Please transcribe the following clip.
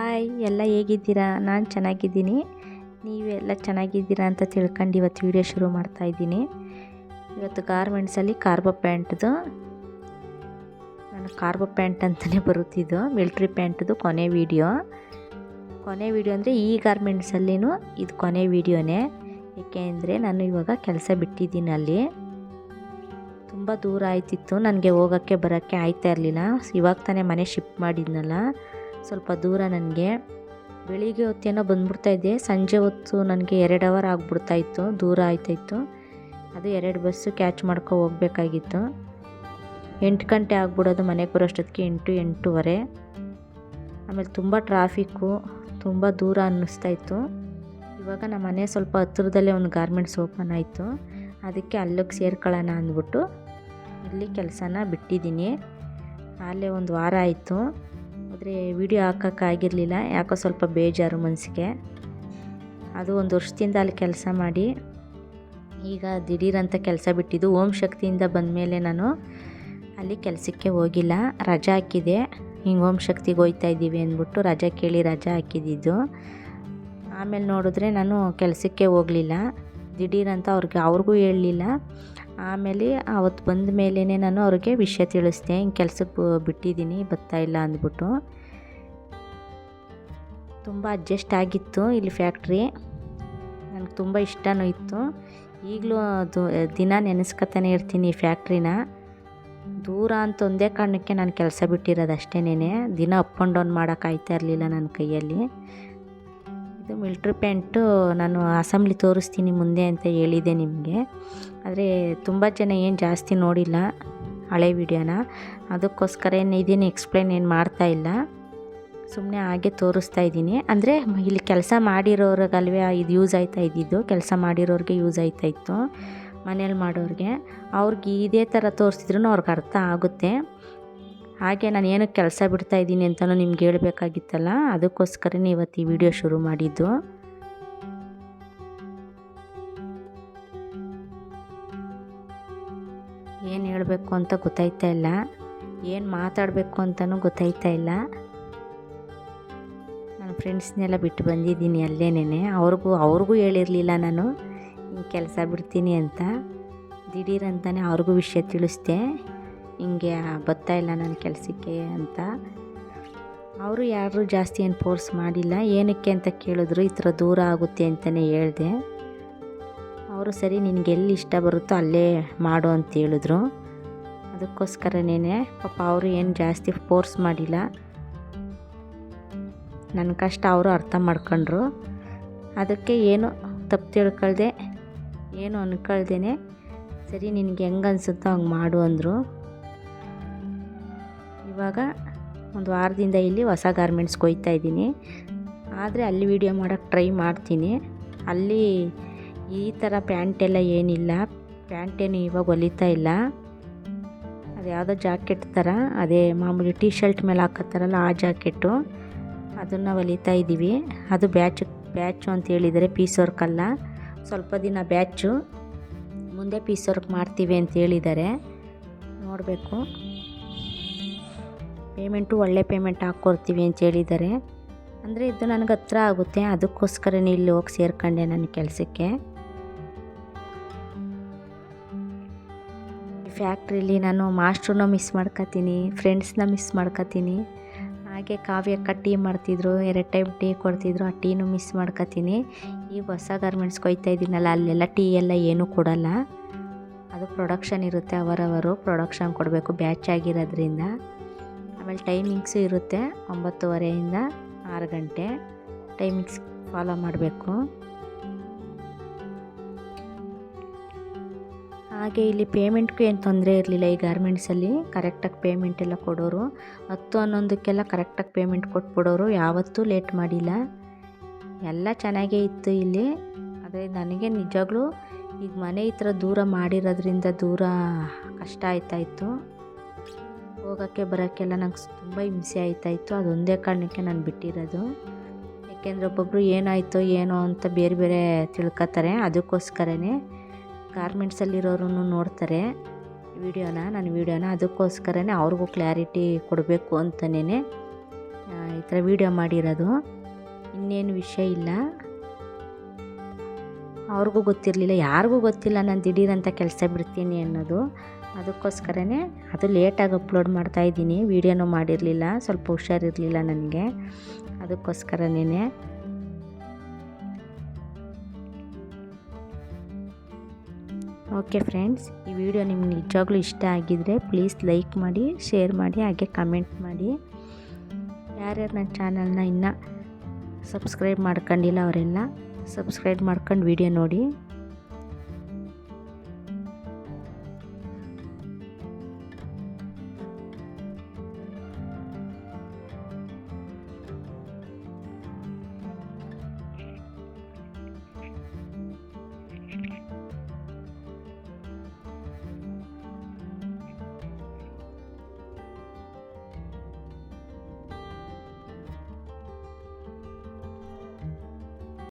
Hi, ಎಲ್ಲ ಹೇಗಿದ್ದೀರಾ? ನಾನು ಚೆನ್ನಾಗಿದ್ದೀನಿ. ನೀವೆಲ್ಲ ಚೆನ್ನಾಗಿದ್ದೀರಾ ಅಂತ ತಿಳ್ಕೊಂಡು ಇವತ್ತು ವೀಡಿಯೋ ಶುರು ಮಾಡ್ತಾ ಇದ್ದೀನಿ. ಇವತ್ತು ಗಾರ್ಮೆಂಟ್ಸಲ್ಲಿ ಕಾರ್ಬೋ ಪ್ಯಾಂಟ್ದು ನಾನು ಕಾರ್ಬೋ ಪ್ಯಾಂಟ್ ಅಂತಲೇ ಬರುತ್ತಿದ್ದು ಮಿಲ್ಟ್ರಿ ಪ್ಯಾಂಟ್ದು ಕೊನೆ ವೀಡಿಯೋ ಕೊನೆ ವೀಡಿಯೋ ಅಂದರೆ ಈ ಗಾರ್ಮೆಂಟ್ಸಲ್ಲಿನೂ ಇದು ಕೊನೆ ವೀಡಿಯೋನೇ ಏಕೆಂದರೆ ನಾನು ಇವಾಗ ಕೆಲಸ ಬಿಟ್ಟಿದ್ದೀನಿ ಅಲ್ಲಿ. ತುಂಬ ದೂರ ಆಯ್ತಿತ್ತು. ನನಗೆ ಹೋಗೋಕ್ಕೆ ಬರೋಕ್ಕೆ ಆಯ್ತಾ ಇರಲಿಲ್ಲ. ಇವಾಗ ತಾನೇ ಮನೆ ಶಿಫ್ಟ್ ಮಾಡಿದ್ನಲ್ಲ. ಸ್ವಲ್ಪ ದೂರ ನನಗೆ. ಬೆಳಿಗ್ಗೆ ಹೊತ್ತೇನೋ ಬಂದ್ಬಿಡ್ತಾ ಇದ್ದೆ. ಸಂಜೆ ಹೊತ್ತು ನನಗೆ ಎರಡು ಅವರ್ ಆಗ್ಬಿಡ್ತಾಯಿತ್ತು ದೂರ ಆಯ್ತಾಯಿತ್ತು ಅದು ಎರಡು ಬಸ್ಸು ಕ್ಯಾಚ್ ಮಾಡ್ಕೊ ಹೋಗ್ಬೇಕಾಗಿತ್ತು. ಎಂಟು ಗಂಟೆ ಆಗ್ಬಿಡೋದು ಮನೆಗೆ ಬರೋಷ್ಟೊತ್ತಿಗೆ ಎಂಟು, ಎಂಟೂವರೆ. ಆಮೇಲೆ ತುಂಬ ಟ್ರಾಫಿಕ್ಕು ತುಂಬ ದೂರ ಅನ್ನಿಸ್ತಾಯಿತ್ತು ಇವಾಗ ನಮ್ಮ ಮನೆ ಸ್ವಲ್ಪ ಹತ್ತಿರದಲ್ಲೇ ಒಂದು ಗಾರ್ಮೆಂಟ್ಸ್ ಓಪನ್ ಆಯಿತು. ಅದಕ್ಕೆ ಅಲ್ಲಿಗೆ ಸೇರ್ಕೊಳ್ಳೋಣ ಅಂದ್ಬಿಟ್ಟು ಇಲ್ಲಿ ಕೆಲಸನ ಬಿಟ್ಟಿದ್ದೀನಿ. ಅಲ್ಲೇ ಒಂದು ವಾರ ಆಯಿತು. ಆದರೆ ವಿಡಿಯೋ ಹಾಕೋಕ್ಕಾಗಿರಲಿಲ್ಲ, ಯಾಕೋ ಸ್ವಲ್ಪ ಬೇಜಾರು ಮನಸ್ಸಿಗೆ ಅದು ಒಂದು ವರ್ಷದಿಂದ ಅಲ್ಲಿ ಕೆಲಸ ಮಾಡಿ, ಈಗ ದಿಢೀರಂತ ಕೆಲಸ ಬಿಟ್ಟಿದ್ದು ಓಂ ಶಕ್ತಿಯಿಂದ ಬಂದಮೇಲೆ ನಾನು ಅಲ್ಲಿ ಕೆಲಸಕ್ಕೆ ಹೋಗಿಲ್ಲ. ರಜಾ ಹಾಕಿದೆ, ಹಿಂಗೆ ಓಂ ಶಕ್ತಿಗೆ ಹೋಯ್ತಾ ಇದ್ದೀವಿ ಅಂದ್ಬಿಟ್ಟು ರಜಾ ಕೇಳಿ ರಜಾ ಹಾಕಿದ್ದಿದ್ದು ಆಮೇಲೆ ನೋಡಿದ್ರೆ ನಾನು ಕೆಲಸಕ್ಕೆ ಹೋಗಲಿಲ್ಲ. ದಿಢೀರಂತ ಅವ್ರಿಗೆ, ಅವ್ರಿಗೂ ಹೇಳಲಿಲ್ಲ. ಆಮೇಲೆ ಅವತ್ತು ಬಂದ ಮೇಲೇ ನಾನು ಅವ್ರಿಗೆ ವಿಷಯ ತಿಳಿಸ್ದೆ ಹಿಂಗೆ ಕೆಲಸಕ್ಕೆ ಬಿಟ್ಟಿದ್ದೀನಿ ಇಲ್ಲ ಅಂದ್ಬಿಟ್ಟು. ತುಂಬ ಅಡ್ಜಸ್ಟ್ ಆಗಿತ್ತು ಇಲ್ಲಿ ಫ್ಯಾಕ್ಟ್ರಿ. ನನಗೆ ತುಂಬ ಇಷ್ಟನೂ ಇತ್ತು. ಈಗಲೂ ಅದು, ದಿನ ನೆನೆಸ್ಕೊತಾನೆ ಇರ್ತೀನಿ ಈ ಫ್ಯಾಕ್ಟ್ರಿನ. ದೂರ ಅಂತ ಒಂದೇ ಕಾರಣಕ್ಕೆ ನಾನು ಕೆಲಸ ಬಿಟ್ಟಿರೋದು ಅಷ್ಟೇನೇ ದಿನ ಅಪ್ ಆ್ಯಂಡ್ ಡೌನ್ ಮಾಡೋಕ್ಕಾಯ್ತಾ ಇರಲಿಲ್ಲ ನನ್ನ ಕೈಯಲ್ಲಿ. ಇದು ಮಿಲ್ಟ್ರಿ ಪ್ಯಾಂಟು ನಾನು ಅಸೆಂಬ್ಲಿ ತೋರಿಸ್ತೀನಿ ಮುಂದೆ ಅಂತ ಹೇಳಿದೆ ನಿಮಗೆ. ಆದರೆ ತುಂಬ ಜನ ಏನು ಜಾಸ್ತಿ ನೋಡಿಲ್ಲ ಹಳೆ ವಿಡಿಯೋನ. ಅದಕ್ಕೋಸ್ಕರ ಏನು ಇದೇನು ಎಕ್ಸ್ಪ್ಲೈನ್ ಏನು ಮಾಡ್ತಾ ಇಲ್ಲ. ಸುಮ್ಮನೆ ಹಾಗೆ ತೋರಿಸ್ತಾ ಇದ್ದೀನಿ. ಅಂದರೆ ಇಲ್ಲಿ ಕೆಲಸ ಮಾಡಿರೋರಿಗಲ್ವೇ ಇದು ಯೂಸ್ ಆಯ್ತಾ ಇದ್ದಿದ್ದು, ಕೆಲಸ ಮಾಡಿರೋರಿಗೆ ಯೂಸ್ ಆಯ್ತಾ ಇತ್ತು, ಮನೇಲಿ ಮಾಡೋರಿಗೆ. ಅವ್ರಿಗೆ ಇದೇ ಥರ ತೋರಿಸಿದ್ರು ಅವ್ರಿಗೆ ಅರ್ಥ ಆಗುತ್ತೆ. ಹಾಗೆ ನಾನು ಏನು ಕೆಲಸ ಬಿಡ್ತಾ ಇದ್ದೀನಿ ಅಂತಲೂ ನಿಮ್ಗೆ ಹೇಳಬೇಕಾಗಿತ್ತಲ್ಲ ಅದಕ್ಕೋಸ್ಕರನೇ ಇವತ್ತು ಈ ವಿಡಿಯೋ ಶುರು ಮಾಡಿದ್ದು. ಏನು ಹೇಳಬೇಕು ಅಂತ ಗೊತ್ತಾಯ್ತಾ ಇಲ್ಲ. ಏನು ಮಾತಾಡಬೇಕು ಅಂತಲೂ ಗೊತ್ತಾಯ್ತಾ ಇಲ್ಲ. ನನ್ನ ಫ್ರೆಂಡ್ಸ್ನೆಲ್ಲ ಬಿಟ್ಟು ಬಂದಿದ್ದೀನಿ ಅಲ್ಲೇನೇ ಅವ್ರಿಗೂ ಅವ್ರಿಗೂ ಹೇಳಿರಲಿಲ್ಲ ನಾನು, ಹಿಂಗೆ ಕೆಲಸ ಬಿಡ್ತೀನಿ ಅಂತ. ದಿಢೀರಂತಲೇ ಅವ್ರಿಗೂ ವಿಷಯ ತಿಳಿಸ್ದೆ. ಹಿಂಗೆ ಬರ್ತಾ ಇಲ್ಲ ನನ್ನ ಕೆಲಸಕ್ಕೆ ಅಂತ. ಅವರು ಯಾರು ಜಾಸ್ತಿ ಏನು ಫೋರ್ಸ್ ಮಾಡಿಲ್ಲ, ಏನಕ್ಕೆ ಅಂತ ಕೇಳಿದ್ರು ಈ ಥರ ದೂರ ಆಗುತ್ತೆ ಅಂತಲೇ ಹೇಳಿದೆ. ಅವರು, ಸರಿ, ನಿನಗೆ ಎಲ್ಲಿ ಇಷ್ಟ ಬರುತ್ತೋ ಅಲ್ಲೇ ಮಾಡು ಅಂತ ಹೇಳಿದ್ರು. ಅದಕ್ಕೋಸ್ಕರನೇ ಪಾಪ ಅವರು ಏನು ಜಾಸ್ತಿ ಫೋರ್ಸ್ ಮಾಡಿಲ್ಲ. ನನ್ನ ಕಷ್ಟ ಅವರು ಅರ್ಥ ಮಾಡ್ಕೊಂಡ್ರು. ಅದಕ್ಕೆ ಏನು ತಪ್ಪು ತಿಳ್ಕೊಳ್ದೆ, ಏನು ಅಂದ್ಕೊಳ್ದೇ ಸರಿ, ನಿನಗೆ ಹೆಂಗೆ ಅನಿಸುತ್ತೋ ಹಂಗೆ ಮಾಡು ಅಂದರು. ಇವಾಗ ಒಂದು ವಾರದಿಂದ ಇಲ್ಲಿ ಹೊಸ ಗಾರ್ಮೆಂಟ್ಸ್ ಕೊಯ್ತಾ ಇದ್ದೀನಿ. ಆದರೆ ಅಲ್ಲಿ ವೀಡಿಯೋ ಮಾಡೋಕ್ಕೆ ಟ್ರೈ ಮಾಡ್ತೀನಿ. ಅಲ್ಲಿ ಈ ಥರ ಪ್ಯಾಂಟೆಲ್ಲ ಏನಿಲ್ಲ. ಪ್ಯಾಂಟೇನು ಇವಾಗ ಹೊಲಿತಾ ಇಲ್ಲ. ಅದು ಯಾವುದೋ ಜಾಕೆಟ್ ಥರ ಅದೇ ಮಾಮೂಲಿ ಟೀ ಶರ್ಟ್ ಮೇಲೆ ಹಾಕೋತಾರಲ್ಲ ಆ ಜಾಕೆಟು ಅದನ್ನು ಹೊಲಿತಾ ಇದ್ದೀವಿ ಅದು ಬ್ಯಾಚ್ ಬ್ಯಾಚು ಅಂತ ಹೇಳಿದರೆ ಪೀಸ್ ವರ್ಕ್ ಅಲ್ಲ. ಸ್ವಲ್ಪ ದಿನ ಬ್ಯಾಚು ಮುಂದೆ ಪೀಸ್ ವರ್ಕ್ ಮಾಡ್ತೀವಿ ಅಂತ ಹೇಳಿದ್ದಾರೆ ನೋಡಬೇಕು. ಪೇಮೆಂಟು ಒಳ್ಳೆ ಪೇಮೆಂಟ್ ಹಾಕ್ಕೊಡ್ತೀವಿ ಅಂತ ಹೇಳಿದ್ದಾರೆ. ಅಂದರೆ ಇದು ನನಗೆ ಹತ್ರ ಆಗುತ್ತೆ. ಅದಕ್ಕೋಸ್ಕರನೇ ಇಲ್ಲಿ ಹೋಗಿ ಸೇರ್ಕೊಂಡೆ ನನ್ನ ಕೆಲಸಕ್ಕೆ. ಫ್ಯಾಕ್ಟ್ರಿಲಿ ನಾನು ಮಾಸ್ಟ್ರನ್ನ ಮಿಸ್ ಮಾಡ್ಕೊತೀನಿ ಫ್ರೆಂಡ್ಸ್ನ ಮಿಸ್ ಮಾಡ್ಕೊತೀನಿ. ಹಾಗೆ ಕಾವ್ಯಕ್ಕ ಟೀ ಮಾಡ್ತಿದ್ರು, ಎರಡು ಟೈಮ್ ಟೀ ಕೊಡ್ತಿದ್ರು, ಆ ಟೀನು ಮಿಸ್ ಮಾಡ್ಕೊತೀನಿ. ಈಗ ಹೊಸ ಗಾರ್ಮೆಂಟ್ಸ್ಗೆ ಕೊಯ್ತಾ ಇದ್ದೀನಲ್ಲ, ಅಲ್ಲೆಲ್ಲ ಟೀ ಎಲ್ಲ ಏನೂ ಕೊಡಲ್ಲ. ಅದು ಪ್ರೊಡಕ್ಷನ್ ಇರುತ್ತೆ, ಅವರವರು ಪ್ರೊಡಕ್ಷನ್ ಕೊಡಬೇಕು ಬ್ಯಾಚ್ ಆಗಿರೋದ್ರಿಂದ. ಆಮೇಲೆ ಟೈಮಿಂಗ್ಸು ಇರುತ್ತೆ ಒಂಬತ್ತುವರೆಯಿಂದ ಆರು ಗಂಟೆ. ಟೈಮಿಂಗ್ಸ್ ಫಾಲೋ ಮಾಡಬೇಕು. ಹಾಗೆ ಇಲ್ಲಿ ಪೇಮೆಂಟ್ಗೂ ಏನು ತೊಂದರೆ ಇರಲಿಲ್ಲ ಈ ಗಾರ್ಮೆಂಟ್ಸಲ್ಲಿ. ಕರೆಕ್ಟಾಗಿ ಪೇಮೆಂಟ್ ಎಲ್ಲ ಕೊಡೋರು. ಹತ್ತು ಹನ್ನೊಂದಕ್ಕೆಲ್ಲ ಕರೆಕ್ಟಾಗಿ ಪೇಮೆಂಟ್ ಕೊಟ್ಬಿಡೋರು. ಯಾವತ್ತೂ ಲೇಟ್ ಮಾಡಿಲ್ಲ. ಎಲ್ಲ ಚೆನ್ನಾಗೇ ಇತ್ತು ಇಲ್ಲಿ. ಆದರೆ ನನಗೆ ನಿಜವಾಗ್ಲೂ ಈಗ ಮನೆ ಈ ದೂರ ಮಾಡಿರೋದ್ರಿಂದ ದೂರ ಕಷ್ಟ ಆಯ್ತಾಯಿತ್ತು ಹೋಗೋಕ್ಕೆ ಬರೋಕ್ಕೆಲ್ಲ ನಂಗೆ ತುಂಬ ಹಿಂಸೆ ಆಯ್ತಾಯಿತ್ತು ಅದೊಂದೇ ಕಾರಣಕ್ಕೆ ನಾನು ಬಿಟ್ಟಿರೋದು. ಯಾಕೆಂದರೆ ಒಬ್ಬೊಬ್ಬರು ಏನಾಯಿತು ಏನೋ ಅಂತ ಬೇರೆ ಬೇರೆ ತಿಳ್ಕೊತಾರೆ. ಅದಕ್ಕೋಸ್ಕರನೇ ಗಾರ್ಮೆಂಟ್ಸಲ್ಲಿರೋರು ನೋಡ್ತಾರೆ ವಿಡಿಯೋನ. ನನ್ನ ವಿಡಿಯೋನ ಅದಕ್ಕೋಸ್ಕರನೇ ಅವ್ರಿಗೂ ಕ್ಲಾರಿಟಿ ಕೊಡಬೇಕು ಅಂತಲೇ ಈ ಥರ ವೀಡಿಯೋ ಮಾಡಿರೋದು. ಇನ್ನೇನು ವಿಷಯ ಇಲ್ಲ. ಅವ್ರಿಗೂ ಗೊತ್ತಿರಲಿಲ್ಲ, ಯಾರಿಗೂ ಗೊತ್ತಿಲ್ಲ ನಾನು ದಿಢೀರಂತ ಕೆಲಸ ಬಿಡ್ತೀನಿ ಅನ್ನೋದು. ಅದಕ್ಕೋಸ್ಕರನೇ ಅದು ಲೇಟಾಗಿ ಅಪ್ಲೋಡ್ ಮಾಡ್ತಾ ಇದ್ದೀನಿ. ವೀಡಿಯೋನೂ ಮಾಡಿರಲಿಲ್ಲ. ಸ್ವಲ್ಪ ಹುಷಾರಿರಲಿಲ್ಲ ನನಗೆ. ಅದಕ್ಕೋಸ್ಕರನೇ ಓಕೆ ಫ್ರೆಂಡ್ಸ್, ಈ ವಿಡಿಯೋ ನಿಮ್ಗೆ ನಿಜವಾಗ್ಲೂ ಇಷ್ಟ ಆಗಿದ್ದರೆ ಪ್ಲೀಸ್ ಲೈಕ್ ಮಾಡಿ, ಶೇರ್ ಮಾಡಿ, ಹಾಗೆ ಕಮೆಂಟ್ ಮಾಡಿ. ಯಾರ್ಯಾರು ನನ್ನ ಚಾನಲ್ನ ಇನ್ನೂ ಸಬ್ಸ್ಕ್ರೈಬ್ ಮಾಡ್ಕೊಂಡಿಲ್ಲ ಅವರೆಲ್ಲ ಸಬ್ಸ್ಕ್ರೈಬ್ ಮಾಡ್ಕೊಂಡು ವಿಡಿಯೋ ನೋಡಿ.